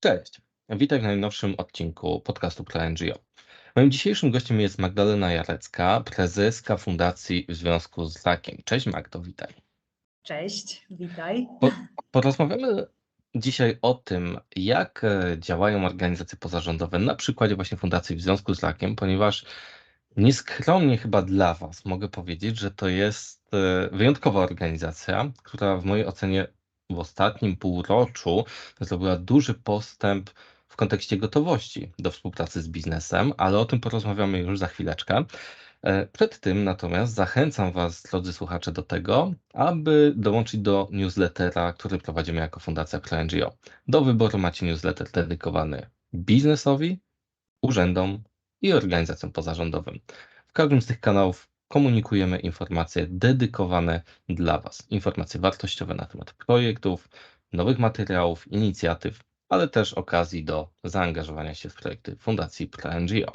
Cześć, witaj w najnowszym odcinku podcastu ProNGO. Moim dzisiejszym gościem jest Magdalena Jarecka, prezeska Fundacji w Związku z Rakiem. Cześć Magdo, witaj. Cześć, witaj. Po, porozmawiamy dzisiaj o tym, jak e, działają organizacje pozarządowe na przykładzie właśnie Fundacji w Związku z Rakiem, ponieważ nieskromnie chyba dla Was mogę powiedzieć, że to jest e, wyjątkowa organizacja, która w mojej ocenie w ostatnim półroczu zrobiła duży postęp w kontekście gotowości do współpracy z biznesem, ale o tym porozmawiamy już za chwileczkę. E, przed tym natomiast zachęcam Was, drodzy słuchacze, do tego, aby dołączyć do newslettera, który prowadzimy jako Fundacja ProNGO. Do wyboru macie newsletter dedykowany biznesowi, urzędom i organizacjom pozarządowym. W każdym z tych kanałów komunikujemy informacje dedykowane dla Was. Informacje wartościowe na temat projektów, nowych materiałów, inicjatyw, ale też okazji do zaangażowania się w projekty Fundacji ProNGO.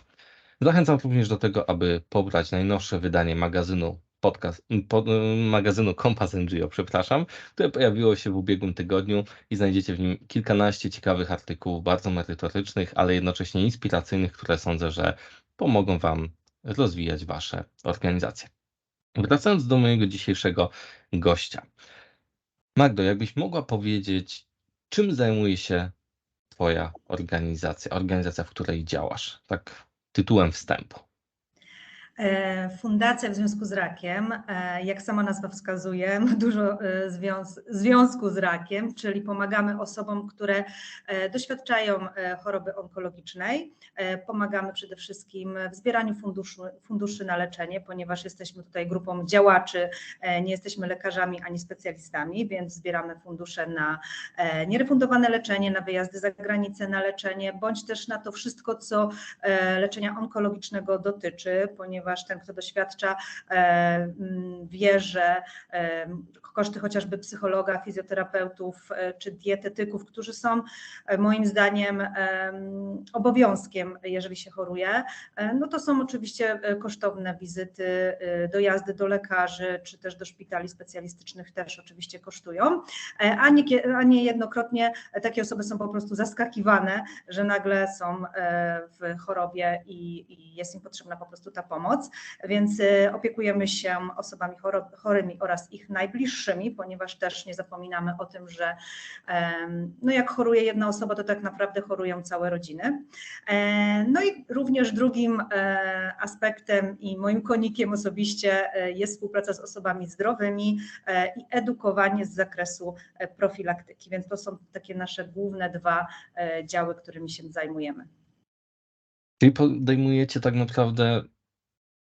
Zachęcam również do tego, aby pobrać najnowsze wydanie magazynu podcast, po, magazynu Kompas NGO, przepraszam, które pojawiło się w ubiegłym tygodniu i znajdziecie w nim kilkanaście ciekawych artykułów, bardzo merytorycznych, ale jednocześnie inspiracyjnych, które sądzę, że pomogą Wam rozwijać Wasze organizacje. Wracając do mojego dzisiejszego gościa. Magdo, jakbyś mogła powiedzieć, czym zajmuje się Twoja organizacja, organizacja, w której działasz? Tak tytułem wstępu. E, fundacja w związku z rakiem, e, jak sama nazwa wskazuje, ma dużo e, związ związku z rakiem, czyli pomagamy osobom, które doświadczają choroby onkologicznej. Pomagamy przede wszystkim w zbieraniu funduszy, funduszy na leczenie, ponieważ jesteśmy tutaj grupą działaczy, nie jesteśmy lekarzami ani specjalistami, więc zbieramy fundusze na nierefundowane leczenie, na wyjazdy za granicę na leczenie, bądź też na to wszystko, co leczenia onkologicznego dotyczy, ponieważ ponieważ ten, kto doświadcza, e, mm, wie, że e, koszty chociażby psychologa, fizjoterapeutów e, czy dietetyków, którzy są moim zdaniem obowiązkiem, jeżeli się choruje, no to są oczywiście kosztowne wizyty, dojazdy do lekarzy czy też do szpitali specjalistycznych też oczywiście kosztują, a, nie, a niejednokrotnie takie osoby są po prostu zaskakiwane, że nagle są w chorobie i, i jest im potrzebna po prostu ta pomoc pomoc, więc y, opiekujemy się osobami chorymi oraz ich najbliższymi, ponieważ też nie zapominamy o tym, że no jak choruje jedna osoba, to tak naprawdę chorują całe rodziny. E, no i również drugim e, aspektem i moim konikiem osobiście e, jest współpraca z osobami zdrowymi i edukowanie z zakresu profilaktyki, więc to są takie nasze główne dwa działy, którymi się zajmujemy. Czyli podejmujecie tak naprawdę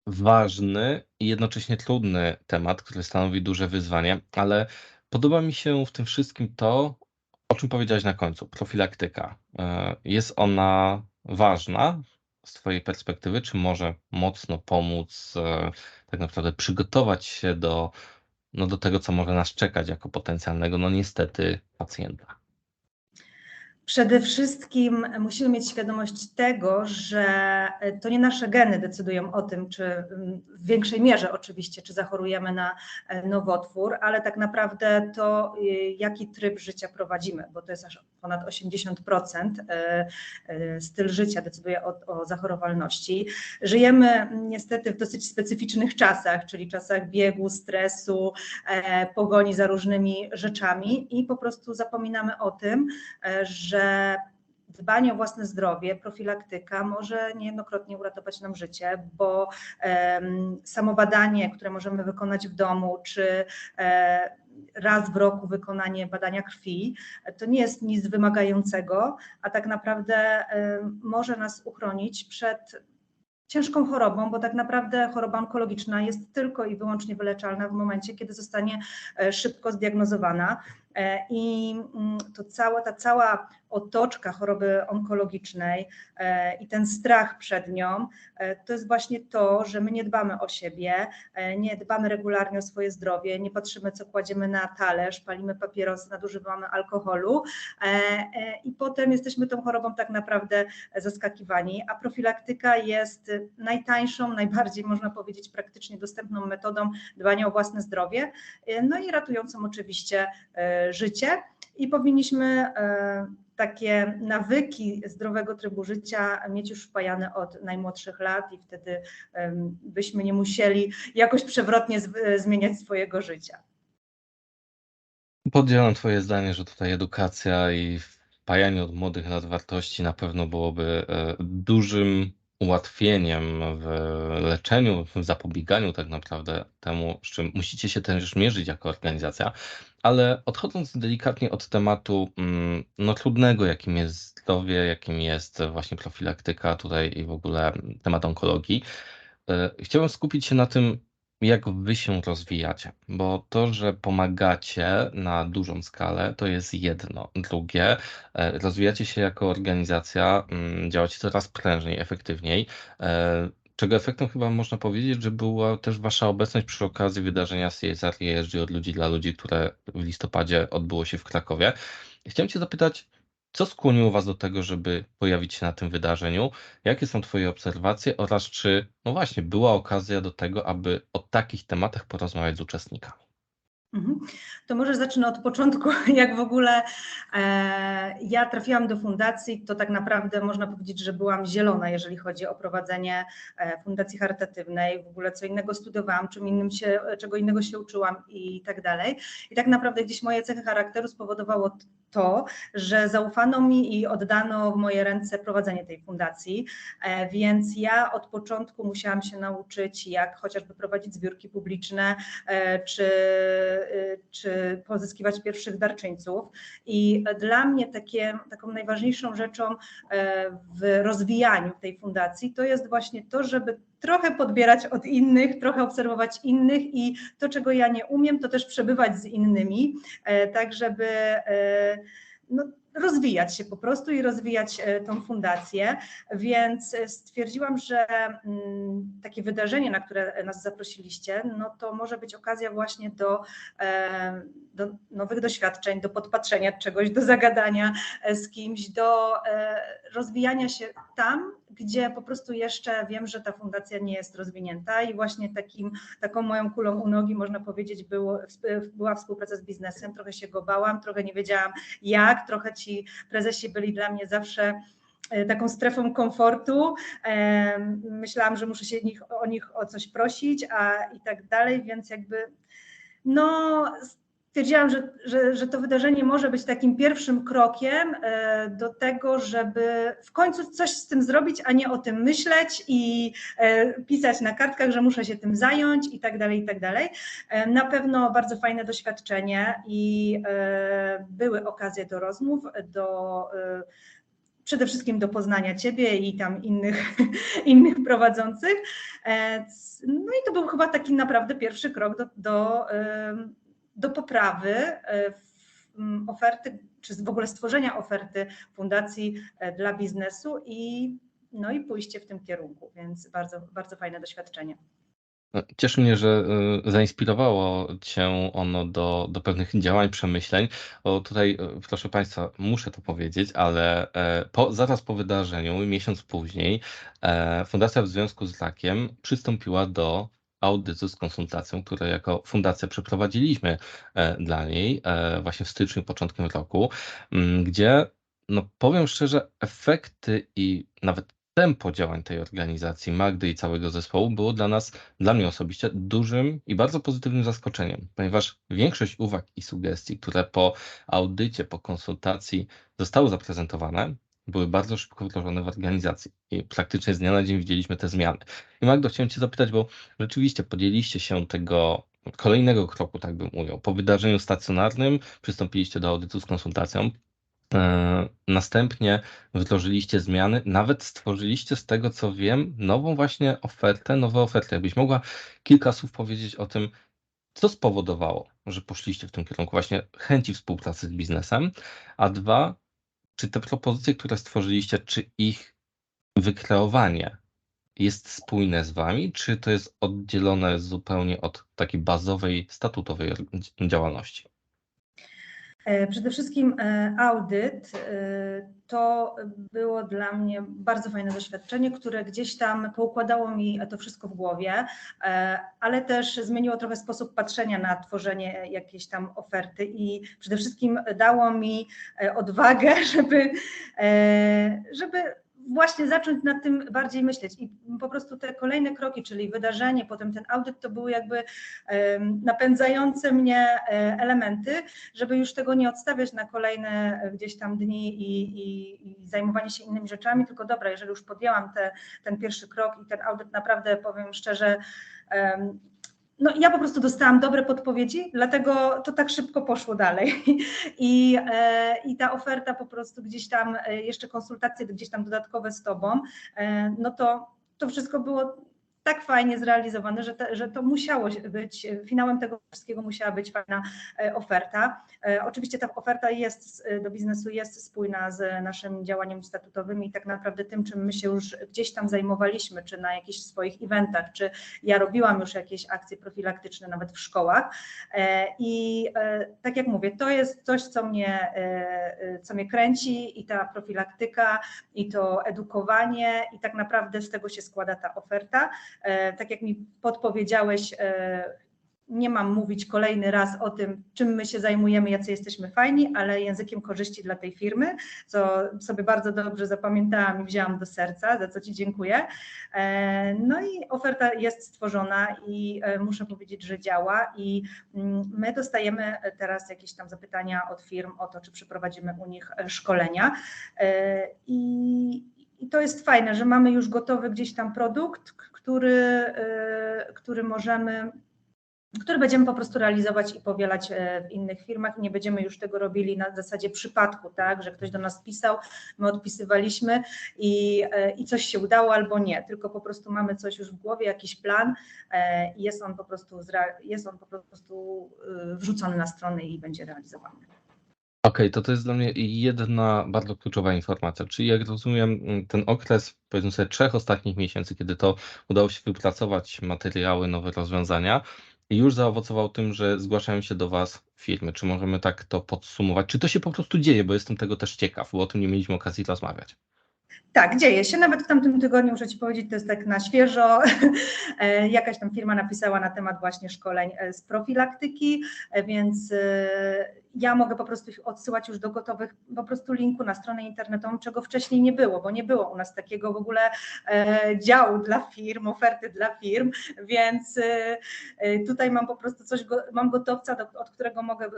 ważny i jednocześnie trudny temat, który stanowi duże wyzwanie, ale podoba mi się w tym wszystkim to, o czym powiedziałeś na końcu, profilaktyka. E, jest ona ważna z Twojej perspektywy, czy może mocno pomóc e, tak naprawdę przygotować się do, no, do tego, co może nas czekać jako potencjalnego, no niestety, pacjenta? Przede wszystkim musimy mieć świadomość tego, że to nie nasze geny decydują o tym, czy w większej mierze oczywiście, czy zachorujemy na e, nowotwór, ale tak naprawdę to, e, jaki tryb życia prowadzimy, bo to jest aż ponad 80% e, styl życia decyduje o, o zachorowalności. Żyjemy niestety w dosyć specyficznych czasach, czyli czasach biegu, stresu, pogoni za różnymi rzeczami i po prostu zapominamy o tym, że że dbanie o własne zdrowie, profilaktyka może niejednokrotnie uratować nam życie, bo um, samo badanie, które możemy wykonać w domu, czy e, raz w roku wykonanie badania krwi, to nie jest nic wymagającego, a tak naprawdę może nas uchronić przed ciężką chorobą, bo tak naprawdę choroba onkologiczna jest tylko i wyłącznie wyleczalna w momencie, kiedy zostanie e, szybko zdiagnozowana. E, I mm, to cała, ta cała otoczka choroby onkologicznej e, i ten strach przed nią, e, to jest właśnie to, że my nie dbamy o siebie, nie dbamy regularnie o swoje zdrowie, nie patrzymy, co kładziemy na talerz, palimy papieros, nadużywamy alkoholu i potem jesteśmy tą chorobą tak naprawdę zaskakiwani, a profilaktyka jest najtańszą, najbardziej można powiedzieć praktycznie dostępną metodą dbania o własne zdrowie, no i ratującą oczywiście życie. i powinniśmy e, takie nawyki zdrowego trybu życia mieć już wpajane od najmłodszych lat i wtedy byśmy nie musieli jakoś przewrotnie z- zmieniać swojego życia. Podzielam Twoje zdanie, że tutaj edukacja i wpajanie od młodych lat wartości na pewno byłoby e, dużym ułatwieniem w leczeniu, w zapobieganiu tak naprawdę temu, z czym musicie się też mierzyć jako organizacja. Ale odchodząc delikatnie od tematu mm, no, trudnego, jakim jest zdrowie, jakim jest właśnie profilaktyka tutaj i w ogóle temat onkologii, e, chciałbym skupić się na tym, jak wy się rozwijacie, bo to, że pomagacie na dużą skalę, to jest jedno. Drugie, e, rozwijacie się jako organizacja, mm, działacie coraz prężniej, efektywniej, e, czego efektem chyba można powiedzieć, że była też wasza obecność przy okazji wydarzenia CSR ESG od ludzi dla ludzi, które w listopadzie odbyło się w Krakowie. Chciałem cię zapytać, co skłoniło was do tego, żeby pojawić się na tym wydarzeniu? Jakie są Twoje obserwacje oraz czy, no właśnie, była okazja do tego, aby o takich tematach porozmawiać z uczestnikami? Mhm. To może zacznę od początku, jak w ogóle e, ja trafiłam do fundacji, to tak naprawdę można powiedzieć, że byłam zielona, jeżeli chodzi o prowadzenie e, fundacji charytatywnej, w ogóle co innego studiowałam, czym innym się, czego innego się uczyłam i tak dalej. I tak naprawdę gdzieś moje cechy charakteru spowodowało to, że zaufano mi i oddano w moje ręce prowadzenie tej fundacji, e, więc ja od początku musiałam się nauczyć, jak chociażby prowadzić zbiórki publiczne, czy, czy pozyskiwać pierwszych darczyńców. I dla mnie takie, taką najważniejszą rzeczą e, w rozwijaniu tej fundacji to jest właśnie to, żeby trochę podbierać od innych, trochę obserwować innych i to, czego ja nie umiem, to też przebywać z innymi, e, tak żeby e, no, rozwijać się po prostu i rozwijać e, tą fundację. Więc e, stwierdziłam, że mm, takie wydarzenie, na które nas zaprosiliście, no to może być okazja właśnie do, e, do nowych doświadczeń, do podpatrzenia czegoś, do zagadania e, z kimś, do e, rozwijania się tam, gdzie po prostu jeszcze wiem, że ta fundacja nie jest rozwinięta i właśnie takim, taką moją kulą u nogi, można powiedzieć, było, była współpraca z biznesem. Trochę się go bałam, trochę nie wiedziałam jak, trochę ci prezesi byli dla mnie zawsze e, taką strefą komfortu. Myślałam, że muszę się nich, o nich o coś prosić, a i tak dalej, więc jakby no stwierdziłam, że, że, że to wydarzenie może być takim pierwszym krokiem e, do tego, żeby w końcu coś z tym zrobić, a nie o tym myśleć i e, pisać na kartkach, że muszę się tym zająć i tak dalej, i tak dalej. E, Na pewno bardzo fajne doświadczenie i były okazje do rozmów, do przede wszystkim do poznania Ciebie i tam innych, innych prowadzących. No i to był chyba taki naprawdę pierwszy krok do, do, do poprawy e, oferty, czy w ogóle stworzenia oferty fundacji e, dla biznesu i, no i pójście w tym kierunku, więc bardzo, bardzo fajne doświadczenie. No, Cieszy mnie, że zainspirowało Cię ono do, do pewnych działań, przemyśleń. Bo tutaj, proszę Państwa, muszę to powiedzieć, ale e, po, zaraz po wydarzeniu, miesiąc później, e, Fundacja w związku z rakiem przystąpiła do audytu z konsultacją, które jako fundacja przeprowadziliśmy e, dla niej e, właśnie w styczniu, początkiem roku, m, gdzie no powiem szczerze, efekty i nawet tempo działań tej organizacji, Magdy i całego zespołu było dla nas, dla mnie osobiście, dużym i bardzo pozytywnym zaskoczeniem, ponieważ większość uwag i sugestii, które po audycie, po konsultacji zostały zaprezentowane, były bardzo szybko wdrożone w organizacji i praktycznie z dnia na dzień widzieliśmy te zmiany. I Magdo, chciałem Cię zapytać, bo rzeczywiście podjęliście się tego kolejnego kroku, tak bym ujął. Po wydarzeniu stacjonarnym przystąpiliście do audytu z konsultacją, E, Następnie wdrożyliście zmiany, nawet stworzyliście z tego, co wiem, nową właśnie ofertę, nowe oferty. Jakbyś mogła kilka słów powiedzieć o tym, co spowodowało, że poszliście w tym kierunku właśnie chęci współpracy z biznesem, a dwa, czy te propozycje, które stworzyliście, czy ich wykreowanie jest spójne z wami, czy to jest oddzielone zupełnie od takiej bazowej, statutowej działalności? E, Przede wszystkim e, audyt e, to było dla mnie bardzo fajne doświadczenie, które gdzieś tam poukładało mi to wszystko w głowie, ale też zmieniło trochę sposób patrzenia na tworzenie jakiejś tam oferty i przede wszystkim dało mi odwagę, żeby, żeby właśnie zacząć nad tym bardziej myśleć. I po prostu te kolejne kroki, czyli wydarzenie, potem ten audyt, to były jakby napędzające mnie e, elementy, żeby już tego nie odstawiać na kolejne e, gdzieś tam dni i, i, i zajmowanie się innymi rzeczami, tylko dobra, jeżeli już podjęłam te, ten pierwszy krok i ten audyt naprawdę, powiem szczerze, no ja po prostu dostałam dobre podpowiedzi, dlatego to tak szybko poszło dalej. I, e, I ta oferta po prostu gdzieś tam, e, jeszcze konsultacje gdzieś tam dodatkowe z tobą, e, no to to wszystko było tak fajnie zrealizowane, że, te, że to musiało być, finałem tego wszystkiego musiała być fajna e, oferta. E, Oczywiście ta oferta jest e, do biznesu jest spójna z naszym działaniem statutowym i tak naprawdę tym, czym my się już gdzieś tam zajmowaliśmy, czy na jakichś swoich eventach, czy ja robiłam już jakieś akcje profilaktyczne nawet w szkołach. I tak jak mówię, to jest coś, co mnie, co mnie kręci i ta profilaktyka, i to edukowanie, i tak naprawdę z tego się składa ta oferta. E, Tak jak mi podpowiedziałeś, e, nie mam mówić kolejny raz o tym, czym my się zajmujemy, jacy jesteśmy fajni, ale językiem korzyści dla tej firmy, co sobie bardzo dobrze zapamiętałam i wzięłam do serca, za co Ci dziękuję. E, No i oferta jest stworzona i muszę powiedzieć, że działa i mm, my dostajemy teraz jakieś tam zapytania od firm o to, czy przeprowadzimy u nich szkolenia i, i to jest fajne, że mamy już gotowy gdzieś tam produkt, który, e, który możemy który będziemy po prostu realizować i powielać e, w innych firmach nie będziemy już tego robili na zasadzie przypadku, tak, że ktoś do nas pisał, my odpisywaliśmy i, e, i coś się udało albo nie, tylko po prostu mamy coś już w głowie, jakiś plan i jest on po prostu, jest on po prostu wrzucony na strony i będzie realizowany. Okej, to to jest dla mnie jedna bardzo kluczowa informacja. Czyli jak rozumiem, m, ten okres, powiedzmy sobie, trzech ostatnich miesięcy, kiedy to udało się wypracować materiały, nowe rozwiązania, już zaowocował tym, że zgłaszają się do Was firmy. Czy możemy tak to podsumować? Czy to się po prostu dzieje? Bo jestem tego też ciekaw, bo o tym nie mieliśmy okazji rozmawiać. Tak, dzieje się. Nawet w tamtym tygodniu, muszę Ci powiedzieć, to jest tak na świeżo. E, Jakaś tam firma napisała na temat właśnie szkoleń e, z profilaktyki, e, więc ja mogę po prostu ich odsyłać już do gotowych po prostu linku na stronę internetową, czego wcześniej nie było, bo nie było u nas takiego w ogóle działu dla firm, oferty dla firm, więc tutaj mam po prostu coś, mam gotowca, do, od którego mogę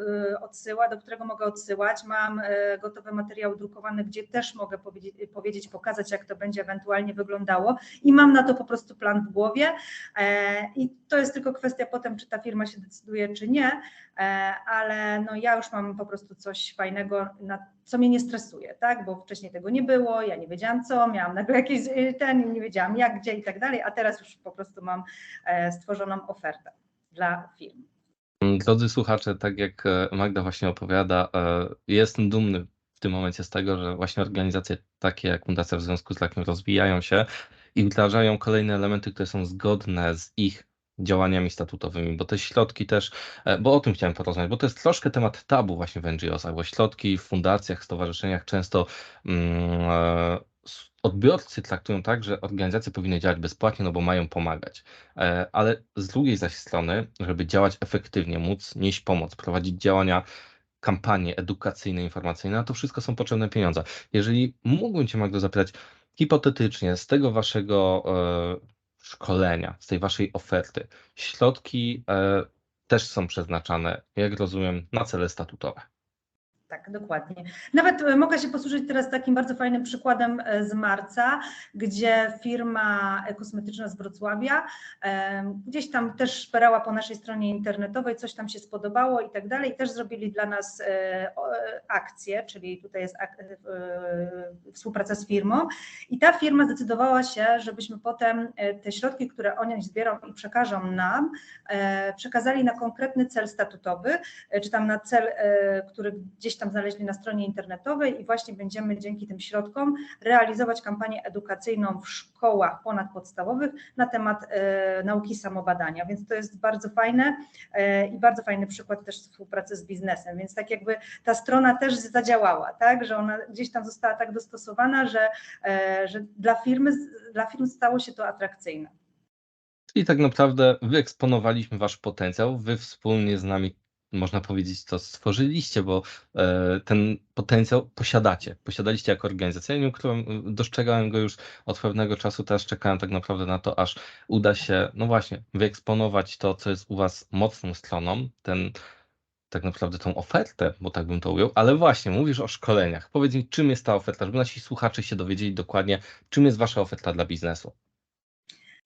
odsyłać, do którego mogę odsyłać, mam gotowe materiały drukowane, gdzie też mogę powiedzieć, powiedzieć, pokazać, jak to będzie ewentualnie wyglądało. I mam na to po prostu plan w głowie. E, i to jest tylko kwestia potem, czy ta firma się decyduje, czy nie, e, ale no ja już mam po prostu coś fajnego, co mnie nie stresuje, tak, bo wcześniej tego nie było, ja nie wiedziałam co, miałam nagle jakieś y, ten, nie wiedziałam jak, gdzie i tak dalej, a teraz już po prostu mam e, stworzoną ofertę dla firm. Drodzy słuchacze, tak jak e, Magda właśnie opowiada, e, jestem dumny w tym momencie z tego, że właśnie organizacje takie jak Fundacja w Związku z Rakiem rozwijają się i wdrażają kolejne elementy, które są zgodne z ich działaniami statutowymi, bo te środki też, e, bo o tym chciałem porozmawiać, bo to jest troszkę temat tabu właśnie w NGO-sach, bo środki w fundacjach, stowarzyszeniach często mm, e, odbiorcy traktują tak, że organizacje powinny działać bezpłatnie, no bo mają pomagać. E, Ale z drugiej zaś strony, żeby działać efektywnie, móc nieść pomoc, prowadzić działania, kampanie edukacyjne, informacyjne, na to wszystko są potrzebne pieniądze. Jeżeli mógłbym Cię, Magdo, zapytać hipotetycznie z tego Waszego e, szkolenia, z tej Waszej oferty, środki e, też są przeznaczane, jak rozumiem, na cele statutowe. Tak, dokładnie. Nawet e, mogę się posłużyć teraz takim bardzo fajnym przykładem e, z marca, gdzie firma e, kosmetyczna z Wrocławia em, gdzieś tam też szperała po naszej stronie internetowej, coś tam się spodobało i tak dalej. Też zrobili dla nas e, e, akcję, czyli tutaj jest e, e, współpraca z firmą. I ta firma zdecydowała się, żebyśmy potem e, te środki, które oni zbiorą i przekażą nam, e, przekazali na konkretny cel statutowy, e, czy tam na cel, e, który gdzieś tam znaleźli na stronie internetowej i właśnie będziemy dzięki tym środkom realizować kampanię edukacyjną w szkołach ponadpodstawowych na temat e, nauki samobadania, więc to jest bardzo fajne e, i bardzo fajny przykład też współpracy z biznesem, więc tak jakby ta strona też zadziałała, tak, że ona gdzieś tam została tak dostosowana, że, e, że dla firmy, dla firm stało się to atrakcyjne. Czyli tak naprawdę wyeksponowaliśmy wasz potencjał, wy wspólnie z nami, można powiedzieć, to stworzyliście, bo e, ten potencjał posiadacie. Posiadaliście jako organizacja. Ja ukrywam, dostrzegałem go już od pewnego czasu, teraz czekałem tak naprawdę na to, aż uda się, no właśnie, wyeksponować to, co jest u was mocną stroną, ten tak naprawdę tą ofertę, bo tak bym to ujął, ale właśnie, mówisz o szkoleniach. Powiedz mi, czym jest ta oferta, żeby nasi słuchacze się dowiedzieli dokładnie, czym jest wasza oferta dla biznesu.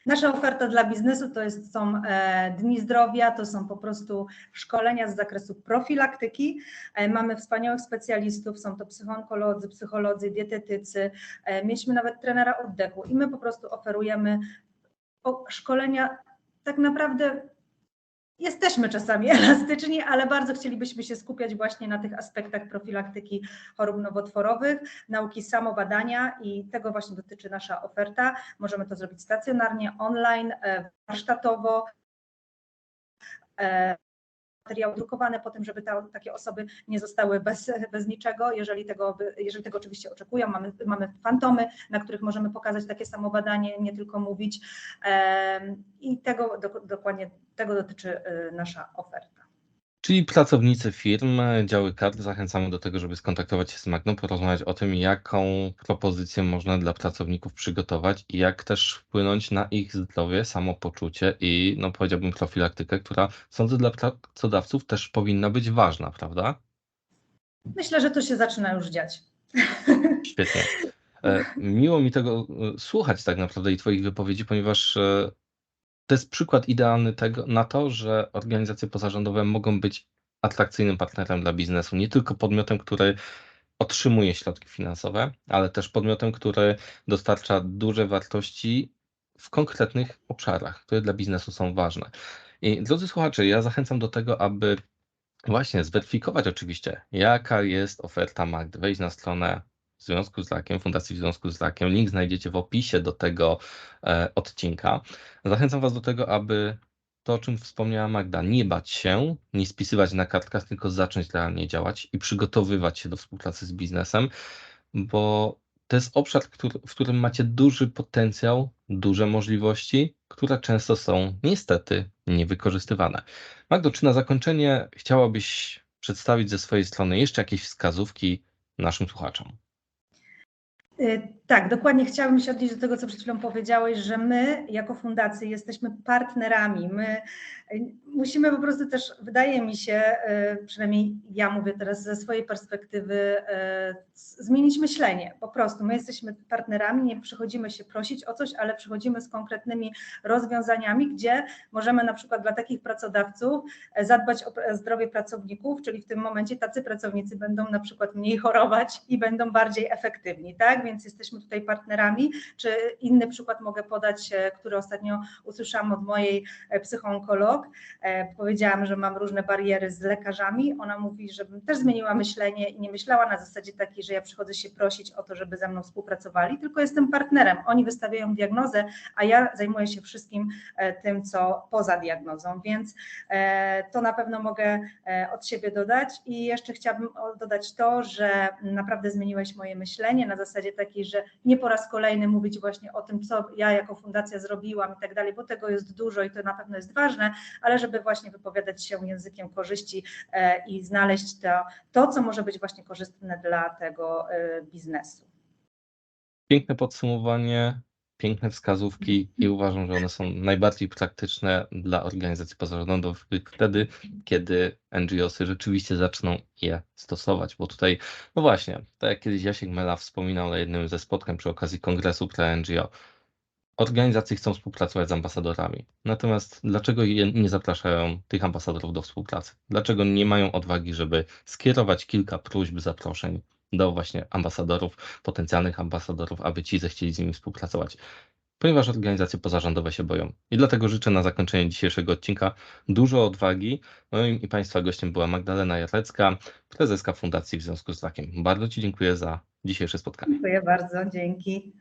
Nasza oferta dla biznesu to jest, są e, dni zdrowia, to są po prostu szkolenia z zakresu profilaktyki. E, mamy wspaniałych specjalistów, są to psychoonkolodzy, psycholodzy, dietetycy. E, mieliśmy nawet trenera oddechu i my po prostu oferujemy szkolenia tak naprawdę Jesteśmy czasami elastyczni, ale bardzo chcielibyśmy się skupiać właśnie na tych aspektach profilaktyki chorób nowotworowych, nauki samobadania i tego właśnie dotyczy nasza oferta. Możemy to zrobić stacjonarnie, online, e, warsztatowo. Materiały drukowane po tym, żeby ta, takie osoby nie zostały bez, bez niczego, jeżeli tego, jeżeli tego oczywiście oczekują. Mamy, mamy fantomy, na których możemy pokazać takie samo badanie, nie tylko mówić i tego dokładnie tego dotyczy y, nasza oferta. Czyli pracownicy firm, działy kadr, zachęcamy do tego, żeby skontaktować się z Magną, porozmawiać o tym, jaką propozycję można dla pracowników przygotować i jak też wpłynąć na ich zdrowie, samopoczucie i, no powiedziałbym, profilaktykę, która sądzę dla pracodawców też powinna być ważna, prawda? Myślę, że to się zaczyna już dziać. Świetnie. E, miło mi tego e, słuchać tak naprawdę i Twoich wypowiedzi, ponieważ e, to jest przykład idealny tego, na to, że organizacje pozarządowe mogą być atrakcyjnym partnerem dla biznesu, nie tylko podmiotem, który otrzymuje środki finansowe, ale też podmiotem, który dostarcza duże wartości w konkretnych obszarach, które dla biznesu są ważne. I drodzy słuchacze, ja zachęcam do tego, aby właśnie zweryfikować oczywiście, jaka jest oferta Magdy. Wejść na stronę w związku z rakiem, Fundacji w związku z rakiem. Link znajdziecie w opisie do tego e, odcinka. Zachęcam Was do tego, aby to, o czym wspomniała Magda, nie bać się, nie spisywać na kartkach, tylko zacząć realnie działać i przygotowywać się do współpracy z biznesem, bo to jest obszar, który, w którym macie duży potencjał, duże możliwości, które często są niestety niewykorzystywane. Magdo, czy na zakończenie chciałabyś przedstawić ze swojej strony jeszcze jakieś wskazówki naszym słuchaczom? é, tak, dokładnie chciałabym się odnieść do tego, co przed chwilą powiedziałeś, że my jako fundacja jesteśmy partnerami. My y, musimy po prostu też, wydaje mi się, y, przynajmniej ja mówię teraz ze swojej perspektywy, zmienić myślenie. Po prostu my jesteśmy partnerami, nie przychodzimy się prosić o coś, ale przychodzimy z konkretnymi rozwiązaniami, gdzie możemy na przykład dla takich pracodawców zadbać o zdrowie pracowników, czyli w tym momencie tacy pracownicy będą na przykład mniej chorować i będą bardziej efektywni, tak? Więc jesteśmy tutaj partnerami. Czy inny przykład mogę podać, e, który ostatnio usłyszałam od mojej e, psychoonkolog. E, powiedziałam, że mam różne bariery z lekarzami. Ona mówi, żebym też zmieniła myślenie i nie myślała na zasadzie takiej, że ja przychodzę się prosić o to, żeby ze mną współpracowali, tylko jestem partnerem. Oni wystawiają diagnozę, a ja zajmuję się wszystkim tym, co poza diagnozą, więc to na pewno mogę od siebie dodać. I jeszcze chciałabym dodać to, że naprawdę zmieniłeś moje myślenie na zasadzie takiej, że nie po raz kolejny mówić właśnie o tym, co ja jako fundacja zrobiłam i tak dalej, bo tego jest dużo i to na pewno jest ważne, ale żeby właśnie wypowiadać się językiem korzyści e, i znaleźć to, to co może być właśnie korzystne dla tego e, biznesu. Piękne podsumowanie, piękne wskazówki i uważam, że one są najbardziej praktyczne dla organizacji pozarządowych wtedy, kiedy NGOsy rzeczywiście zaczną je stosować, bo tutaj, no właśnie, tak jak kiedyś Jasiek Mela wspominał na jednym ze spotkań przy okazji kongresu pre-NGO, organizacje chcą współpracować z ambasadorami. Natomiast dlaczego nie zapraszają tych ambasadorów do współpracy? Dlaczego nie mają odwagi, żeby skierować kilka próśb, zaproszeń do właśnie ambasadorów, potencjalnych ambasadorów, aby ci zechcieli z nimi współpracować? ponieważ organizacje pozarządowe się boją. I dlatego życzę na zakończenie dzisiejszego odcinka dużo odwagi. Moim i Państwa gościem była Magdalena Jarlecka, prezeska Fundacji w związku z rakiem. Bardzo Ci dziękuję za dzisiejsze spotkanie. Dziękuję bardzo, dzięki.